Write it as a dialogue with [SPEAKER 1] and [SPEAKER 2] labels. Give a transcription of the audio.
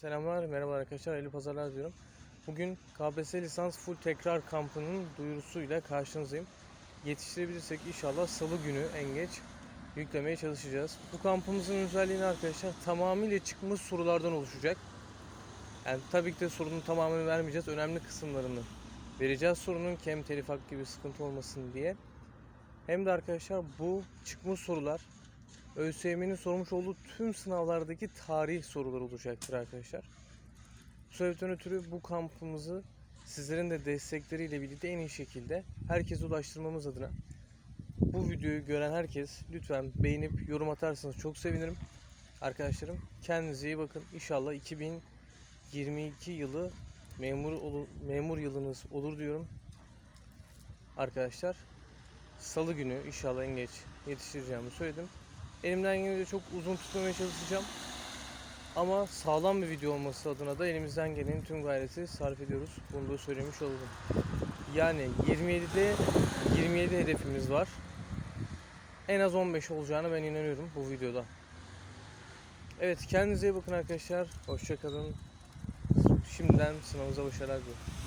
[SPEAKER 1] Selamlar, merhaba arkadaşlar, hayırlı pazarlar diyorum. Bugün KPSS lisans full tekrar kampının duyurusuyla karşınızdayım. Yetiştirebilirsek inşallah salı günü en geç yüklemeye çalışacağız. Bu kampımızın özelliğini arkadaşlar tamamıyla çıkmış sorulardan oluşacak. Yani tabii ki de sorunun tamamını vermeyeceğiz. Önemli kısımlarını vereceğiz sorunun kem telif hakkı gibi sıkıntı olmasın diye. Hem de arkadaşlar bu çıkmış sorular ÖSYM'nin sormuş olduğu tüm sınavlardaki tarih soruları olacaktır arkadaşlar. Bu sebepten ötürü bu kampımızı sizlerin de destekleriyle birlikte en iyi şekilde herkese ulaştırmamız adına bu videoyu gören herkes lütfen beğenip yorum atarsanız çok sevinirim. Arkadaşlarım kendinize iyi bakın. İnşallah 2022 yılı memur olur, memur yılınız olur diyorum. Arkadaşlar Salı günü inşallah en geç yetiştireceğimi söyledim. Elimden gelince çok uzun tutmamaya çalışacağım. Ama sağlam bir video olması adına da elimizden gelen tüm gayreti sarf ediyoruz. Bunu da söylemiş olalım. Yani 27'de 27 hedefimiz var. En az 15 olacağını ben inanıyorum bu videoda. Evet kendinize iyi bakın arkadaşlar. Hoşçakalın. Şimdiden sınavınıza başarılar diliyorum.